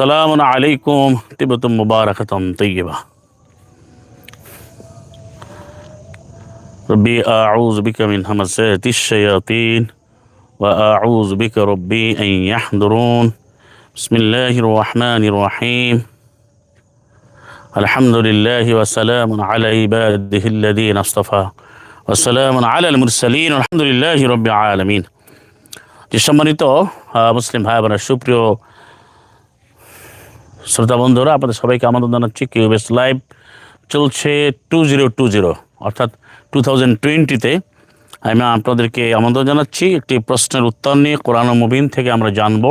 وسلام عليكم طيبة مباركة طيبة ربي أعوذ بك من همزات الشياطين وأعوذ بك ربي أن يحضرون بسم الله الرحمن الرحيم الحمد لله وسلام على عباده الذين اصطفى وسلام على المرسلين والحمد لله رب العالمين যে সম্মানিত আহ, মুসলিম ভাই বোনের সুপ্রিয় শ্রোতা বন্ধুরা, আপনাদের সবাইকে আমন্ত্রণ জানাচ্ছি কিউবেস লাইভ চলছে টু জিরো টু জিরো, অর্থাৎ টু থাউজেন্ড টোয়েন্টিতে। আমি আপনাদেরকে আমন্ত্রণ জানাচ্ছি, একটি প্রশ্নের উত্তর নিয়ে কোরআন মুবিন থেকে আমরা জানব।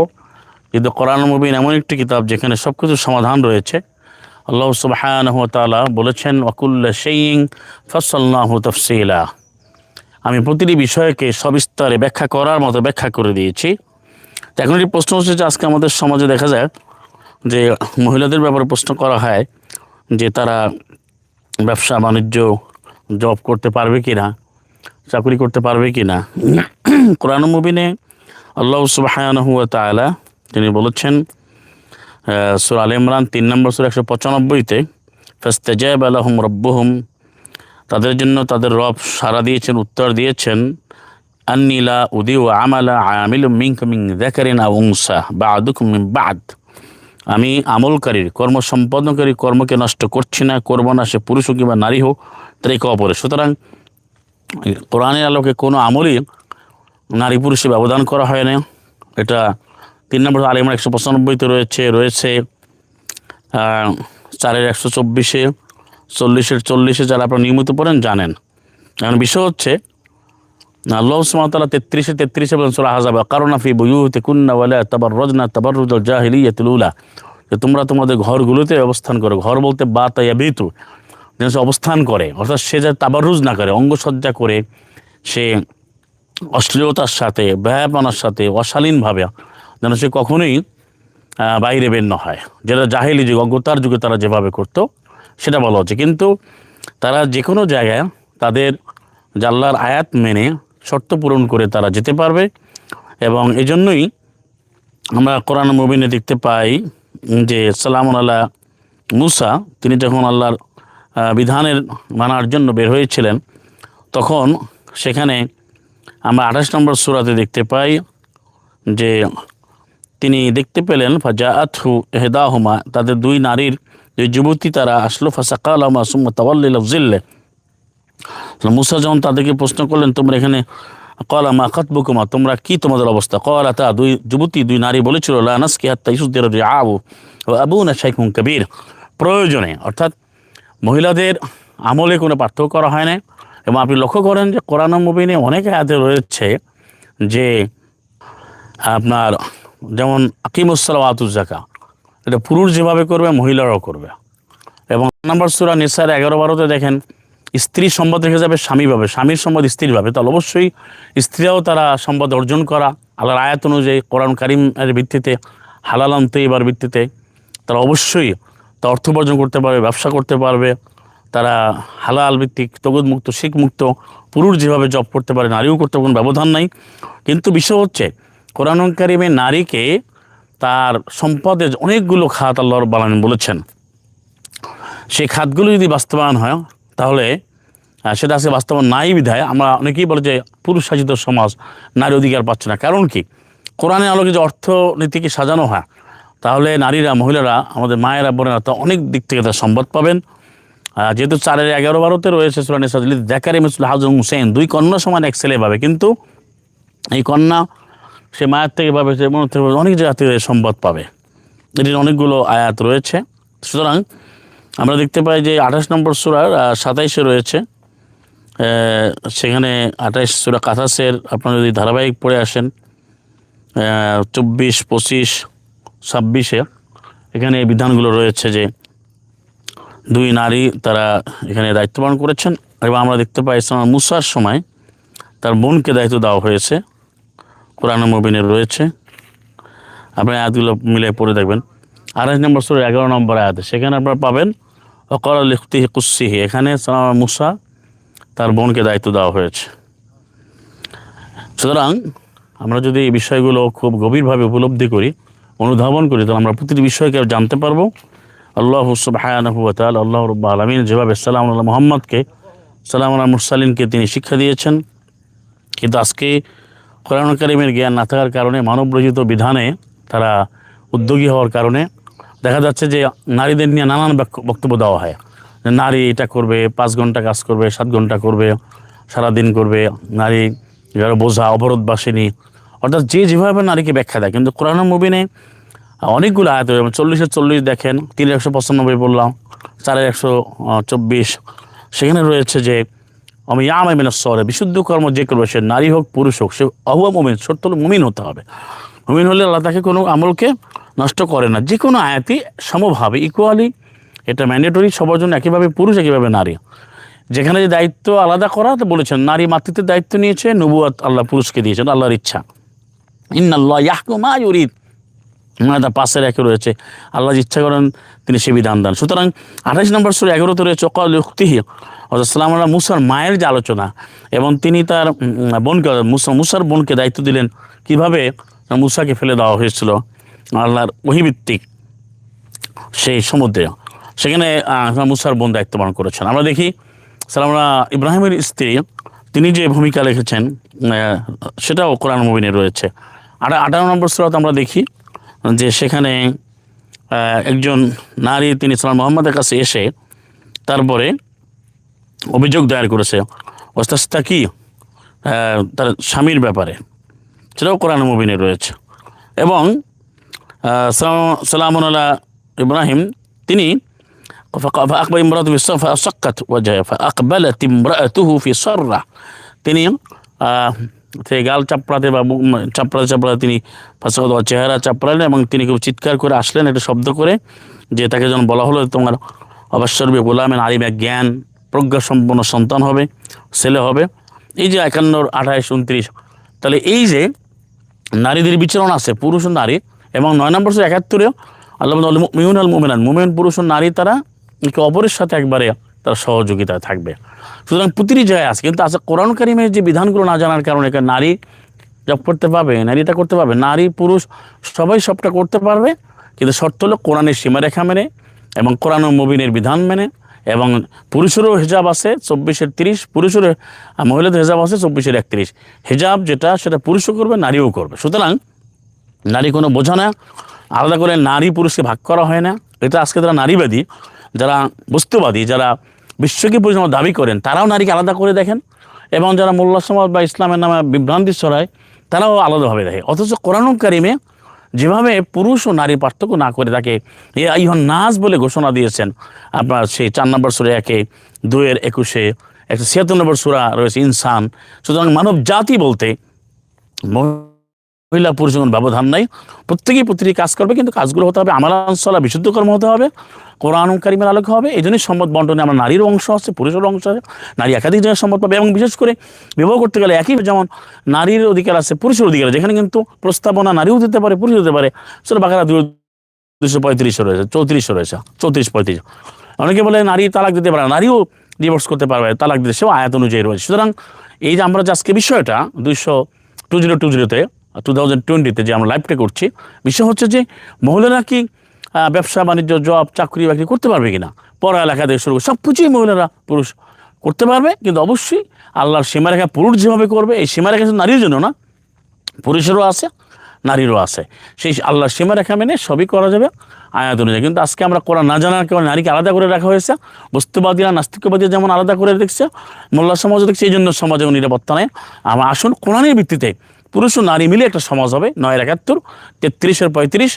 কিন্তু কোরআন মুবিন এমন একটি কিতাব যেখানে সব কিছুর সমাধান রয়েছে। আল্লাহ সুবহানাহু ওয়া তাআলা বলেছেন ওয়াকুল্লা সেইং ফসল্লাহু তফসিলা। আমি প্রতিটি বিষয়কে সবিস্তারে ব্যাখ্যা করার মতো ব্যাখ্যা করে দিয়েছি। এখন একটি প্রশ্ন হচ্ছে যে আজকে আমাদের সমাজে দেখা যায় যে মহিলাদের ব্যাপারে প্রশ্ন করা হয় যে তারা ব্যবসা বাণিজ্য জব করতে পারবে কি না চাকরি করতে পারবে কি না কোরআন মুবিনে আল্লাহ সুবাহানহু তালা তিনি বলেছেন সুর আল ইমরান তিন নম্বর সুর একশো পঁচানব্বইতে, ফেস্তেজাব আলহম রব্বহুম, তাদের জন্য তাদের রব সারা দিয়েছেন, উত্তর দিয়েছেন আন্নিলা উদি ও আমালা আমিল মিঙ্ক মিং দেখারিন আউংসা বা আদুক মিন বাদ। আমি আমলকারীর কর্ম সম্পাদনকারী কর্মকে নষ্ট করছি না, করব না, সে পুরুষ হোক কিংবা নারী হোক তার একে অপরে সুতরাং কোরআনের আলোকে কোনো আমলই নারী পুরুষে ব্যবধান করা হয় না। এটা তিন নম্বর আলিমার একশো পঁচানব্বইতে রয়েছে রয়েছে চারের একশো চব্বিশে, চল্লিশের চল্লিশে যারা আপনারা নিয়মিত পড়েন জানেন। এখন বিষয় হচ্ছে আল্লাহ সুমতাল্লাহ তেত্রিশে তেত্রিশে বলেন সুরা হাজাবা কারণ ফি বইতে কুন্না ওয়ালা তাবার রজনা তাবার রুজল জাহিলিয়াতুল যে তোমরা তোমাদের ঘরগুলোতে অবস্থান করো। ঘর বলতে বা তাইয়া বিতু যেন সে অবস্থান করে। অর্থাৎ সে যা তাবারুজ না করে, অঙ্গসজ্জা করে, সে অশ্লীলতার সাথে, ব্যয়াপনার সাথে, অশালীনভাবে যেন সে কখনোই বাইরে বের না হয়। যেটা জাহিলি যুগ, অজ্ঞতার যুগে তারা যেভাবে করতো, সেটা বলা হচ্ছে। কিন্তু তারা যে কোনো জায়গায় তাদের জাল্লার আয়াত মেনে শর্ত পূরণ করে তারা যেতে পারবে। এবং এই জন্যই আমরা কোরআন মুবিনে দেখতে পাই যে সালাম আল্লাহ মুসা, তিনি যখন আল্লাহর বিধানের মানার জন্য বের হয়েছিলেন, তখন সেখানে আমরা আঠাশ নম্বর সুরাতে দেখতে পাই যে তিনি দেখতে পেলেন ফাজা আথু হেদাহমা তাদের দুই নারীর যে যুবতী তারা আসলো ফাসাকাল আমা সুম্মা তাওয়াল্লিল জিল্লে। মুসা যখন তাদেরকে প্রশ্ন করলেন, তোমরা এখানে কলা মা খাতবুকুমা, তোমরা কি তোমাদের অবস্থা? কলা তা দুই যুবতী, দুই নারী বলেছিল লানাস কি হাত্তা ইসুদ্দের আবু ও আবু না শাইকুম কবির। প্রয়োজনে, অর্থাৎ মহিলাদের আমলে কোনো পার্থক্য করা হয় না এবং আপনি লক্ষ্য করেন যে কোরআন মুবিনে অনেক আয়াতে রয়েছে যে আপনার যেমন আকিমুসালাম আতুজাকা এটা পুরুষ যেভাবে করবে, মহিলারাও করবে। এবং নাম্বার সুরা নিসার এগারো বারোতে দেখেন স্ত্রী সম্পদ রেখে যাবে, স্বামী স্বামীর সম্পদ স্ত্রীর পাবে। তাহলে অবশ্যই স্ত্রীরাও তারা সম্পদ অর্জন করা। আল্লাহর আয়াত অনুযায়ী কোরআন কারিমের ভিত্তিতে হালালাম তৈবার ভিত্তিতে, তারা অবশ্যই তা অর্থ উপার্জন করতে পারবে, ব্যবসা করতে পারবে। তারা হালাল ভিত্তিক তগুদমুক্ত শিখমুক্ত পুরুষ যেভাবে জব করতে পারে, নারীও করতে কোনো ব্যবধান নাই। কিন্তু বিষয় হচ্ছে, কোরআন কারিমে নারীকে তার সম্পদের অনেকগুলো খাত আল্লাহর বালান বলেছেন। সেই খাতগুলো যদি বাস্তবায়ন হয় তাহলে সেটা আজকে বাস্তবায়ন নাই বিধায়। আমরা অনেকেই বলে যে পুরুষ শাসিত সমাজ নারী অধিকার পাচ্ছে না। কারণ কি? কোরআনের আলোকে যে অর্থনীতিকে সাজানো হয়। তাহলে নারীরা, মহিলারা, আমাদের মায়েরা, বোনেরা তো অনেক দিক থেকে তার সম্পদ পাবেন। যেহেতু চারের এগারো বারোতে রয়েছে সুরানি সাজলি দেখারি মিসুল হাজুম হুসেন দুই কন্যা সমান এক ছেলে পাবে। কিন্তু এই কন্যা, সে মায়ের থেকে পাবে, সে বোনের থেকে অনেক জায়গা থেকে সম্পদ পাবে। এটির অনেকগুলো আয়াত রয়েছে। সুতরাং আমরা দেখতে পাই যে আঠাশ নম্বর সুরার সাতাইশে রয়েছে। সেখানে আঠাইশ সুরা কাথাসের আপনারা যদি ধারাবাহিক পড়ে আসেন চব্বিশ, পঁচিশ, ছাব্বিশে, এখানে এই বিধানগুলো রয়েছে যে দুই নারী তারা এখানে দায়িত্ব পালন করেছেন এবং আমরা দেখতে পাই ইসলাম মুসার সময় তার বোনকে দায়িত্ব দেওয়া হয়েছে। কোরআন মুবিনে রয়েছে। আপনি আয়াতগুলো মিলে পড়ে দেখবেন। আড়াইশ নম্বর সুরের এগারো নম্বর আয়াতে। সেখানে আপনারা পাবেন অকর লিখতি কুসিহি এখানে সালাম মুসা তার বোনকে দায়িত্ব দেওয়া হয়েছে। সুতরাং আমরা যদি এই বিষয়গুলো খুব গভীরভাবে উপলব্ধি করি, অনুধাবন করি, তাহলে আমরা প্রতিটি বিষয়কে জানতে পারব। আল্লাহ সুবহানাহু ওয়া আল্লাহ রব্বা আলামিন যেভাবে সালাম আল্লাহ মোহাম্মদকে, সালাম আল্লাহ মুরসালিনকে তিনি শিক্ষা দিয়েছেন। কিন্তু আজকে কোরআন কারিমের জ্ঞান না থাকার কারণে মানবরচিত বিধানে তারা উদ্যোগী হওয়ার কারণে দেখা যাচ্ছে যে নারীদের নিয়ে নানান বক্তব্য দেওয়া হয়। যে নারী এটা করবে, পাঁচ ঘণ্টা কাজ করবে, সাত ঘণ্টা করবে, সারাদিন করবে, নারী যারা বোঝা, অবরোধ বাসিনী। অর্থাৎ যে যেভাবে নারীকে ব্যাখ্যা দেয়, কিন্তু কোরআন মুবিনে অনেকগুলো আয়াত যেমন চল্লিশে চল্লিশ দেখেন তিন একশো পঁচানব্বই বললাম চারের একশো চব্বিশ। সেখানে রয়েছে যে আমি মিনাস সরে বিশুদ্ধ কর্ম যে করবে সে নারী হোক, পুরুষ হোক, সে অহুয়া মুমিন সত্য মুমিন হতে হবে। মুমিন হলে আল্লাহ তাকে কোনো আমলকে নষ্ট করে না। যে কোনো আয়াতই সমভাবে ইকুয়ালি এটা ম্যান্ডেটরি সবার জন্য একইভাবে পুরুষ একইভাবে নারী। যেখানে যে দায়িত্ব আলাদা করা, তো বলেছেন, নারী মাতৃত্বের দায়িত্ব নিয়েছে নবুয়াত আল্লাহ পুরুষকে দিয়েছেন, আল্লাহর ইচ্ছা। ইন্নাল্লাহ ইয়াহকু মা ইউরিদ। মাদা পাশের একে রয়েছে। আল্লাহ ইচ্ছা করেন, তিনি সে বিধান দেন। সুতরাং আঠাশ নম্বর সুরে এগারোতে রয়েছে অকাল উক্তিহি অর্থাৎ সালাম আল্লাহ মুসার মায়ের যে আলোচনা, এবং তিনি তার বোনকে, মুসা, মুসার বোনকে দায়িত্ব দিলেন। কীভাবে? মুসাকে ফেলে দেওয়া হয়েছিল। আল্লাহর ওহিভিত্তিক সেই সমুদ্রে। সেখানে মুসার বোন দায়িত্ব পালন করেছেন। আমরা দেখি সালামরা ইব্রাহিমের স্ত্রী, তিনি যে ভূমিকা লিখেছেন সেটাও কোরআন মুবিনে রয়েছে। আর আঠারো নম্বর সুরাত আমরা দেখি, যে সেখানে একজন নারী, তিনি সালাম মোহাম্মদের কাছে এসে তারপরে অভিযোগ দায়ের করেছে অস্তাস্তা কি তার স্বামীর ব্যাপারে। সেটাও কোরআন মুবিনে রয়েছে। এবং সালাম আল্লাহ ইব্রাহিম তিনি فأقبل امرأته في الصرة فأشقت وجهها فأقبلت امرأته في صرة তিনি আহ, সেই গাল চাপড়াতে বা মুখ চাপড়াতে চাপড়াতে তিনি ফাঁসা চেহারা চাপড়ালেন এবং তিনি খুব চিৎকার করে আসলেন একটা শব্দ করে যে তাকে যখন বলা হলো তোমার অবশ্যর্বী গোলামের আলিম এক জ্ঞান প্রজ্ঞা সম্পন্ন সন্তান হবে ছেলে হবে এই যে একান্নর আঠাইশ উনত্রিশ তাহলে এই যে নারীদের বিচরণ আছে পুরুষ ও নারী এবং নয় নম্বর হচ্ছে একাত্তরেও আল্লাহ মিউন আল মুমিনান মুমিন, পুরুষ ও নারী, তারা একে অপরের সাথে একবারে তার সহযোগিতায় থাকবে। সুতরাং প্রতিটি জায়গায় আছে, কিন্তু আছে কোরআন কারিমের যে বিধানগুলো না জানার কারণে নারী জব করতে পারবে নারীটা করতে পারবে, নারী, পুরুষ, সবাই সবটা করতে পারবে, কিন্তু শর্ত হলো কোরআনের সীমারেখা মেনে এবং কোরআন মুবিনের বিধান মেনে এবং পুরুষেরও হেজাব আছে চব্বিশের তিরিশ, পুরুষেরও, মহিলাদের হেজাব আছে চব্বিশের একত্রিশ। হেজাব যেটা, সেটা পুরুষও করবে, নারীও করবে। সুতরাং নারী কোনো বোঝা না, আলাদা করে নারী পুরুষকে ভাগ করা হয় না। এটা আজকে যারা নারীবাদী, যারা বস্তুবাদী, যারা বিশ্বকে পরিচালনা দাবি করেন, তারাও নারীকে আলাদা করে দেখেন। এবং যারা মোল্লা সমাজ বা ইসলামের নামে বিভ্রান্তি ছড়ায়, তারাও আলাদাভাবে দেখে। অথচ কোরআন কারিমে যেভাবে পুরুষ ও নারী পার্থক্য না করে তাকে এ আইহন নাজ বলে ঘোষণা দিয়েছেন, আপনার সেই চার নম্বর সুরে একে দুয়ের একুশে, একশো ছিয়াত্তর নম্বর সুরা রয়েছে ইনসান। সুতরাং মানব জাতি বলতে মহিলা পুরুষ কোনো ব্যবধান নাই, প্রত্যেকেই প্রতিটি কাজ করবে, কিন্তু কাজগুলো হতে হবে আমার অঞ্চলা বিশুদ্ধ কর্ম হতে হবে, কোরআন কারিমের আলোকে হবে এই জন্যই সম্মত বন্টনে আমরা নারীর অংশ আছে পুরুষের অংশ আছে, নারী একাধিক জনের সম্মত পাবে, এবং বিশেষ করে বিবাহ করতে গেলে একই যেমন নারীর অধিকার আছে, পুরুষের অধিকার যেখানে কিন্তু প্রস্তাবনা নারীও দিতে পারে পুরুষ দিতে পারে সেটা বাঘারা দুশো পঁয়ত্রিশশো রয়েছে চৌত্রিশশো রয়েছে, চৌত্রিশ পঁয়ত্রিশ। অনেকে বলে নারী তালাক দিতে পারে নারীও ডিভোর্স করতে পারবে, তালাক দিতে সেও আয়াত অনুযায়ী রয়েছে। সুতরাং এই যে আমরা যে আজকে বিষয়টা, দুইশো, টু জিরো, টু জিরোতে টু থাউজেন্ড টোয়েন্টিতে যে আমরা লাইভটা করছি, বিষয় হচ্ছে যে মহিলারা কি ব্যবসা, বাণিজ্য জব চাকরি, বাকরি করতে পারবে কি কিনা? পড়ালেখা থেকে শুরু করে সব কিছুই মহিলারা পুরুষ করতে পারবে, কিন্তু অবশ্যই আল্লাহর সীমারেখা পুরুষ যেভাবে করবে, এই সীমারেখা শুধু নারীর জন্য না, পুরুষেরও আছে, নারীরও আছে। সেই আল্লাহর সীমারেখা মেনে সবই করা যাবে, আয়াত অনুযায়ী। কিন্তু আজকে আমরা কোরআন না জানার কারণে নারীকে আলাদা করে রাখা হয়েছে, বস্তুবাদীরা নাস্তিকবাদী যেমন আলাদা করে দেখছে মোল্লা সমাজও দেখছে, এই জন্য সমাজে নিরাপত্তা নেই। আমার আসুন কোরআনের ভিত্তিতে পুরুষ ও নারী মিলে একটা সমাজ হবে নয়ের একাত্তর তেত্রিশের পঁয়ত্রিশ,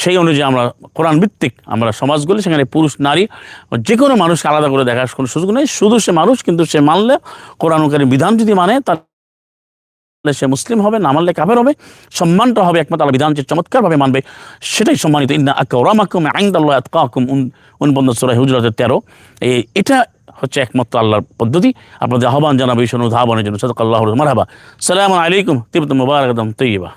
সেই অনুযায়ী আমরা কোরআন ভিত্তিক আমরা সমাজগুলি, সেখানে পুরুষ, নারী যে কোনো মানুষকে আলাদা করে দেখার কোনো সুযোগ নেই। শুধু সে মানুষ, কিন্তু সে মানলে কোরআনকারী বিধান যদি মানে তার সে মুসলিম হবে, না মানলে কাফের হবে। সম্মানটা হবে একমাত্র আল্লাহ বিধান, যে চমৎকারভাবে মানবে, সেটাই সম্মানিত। ইন্না আকরামাকুম ইনদাল্লাহি আতকাকুম উনপন্ন সূরা হুজরাতের 13 এই এটা হচ্ছে একমাত্র আল্লাহর পদ্ধতি। আপনাদের আহ্বান জানাব এই অনুধাবনের জন্য। সদক আল্লাহ মারহাবা। সালাম আলাইকুম। তিবতুম মুবারকদম তৈবা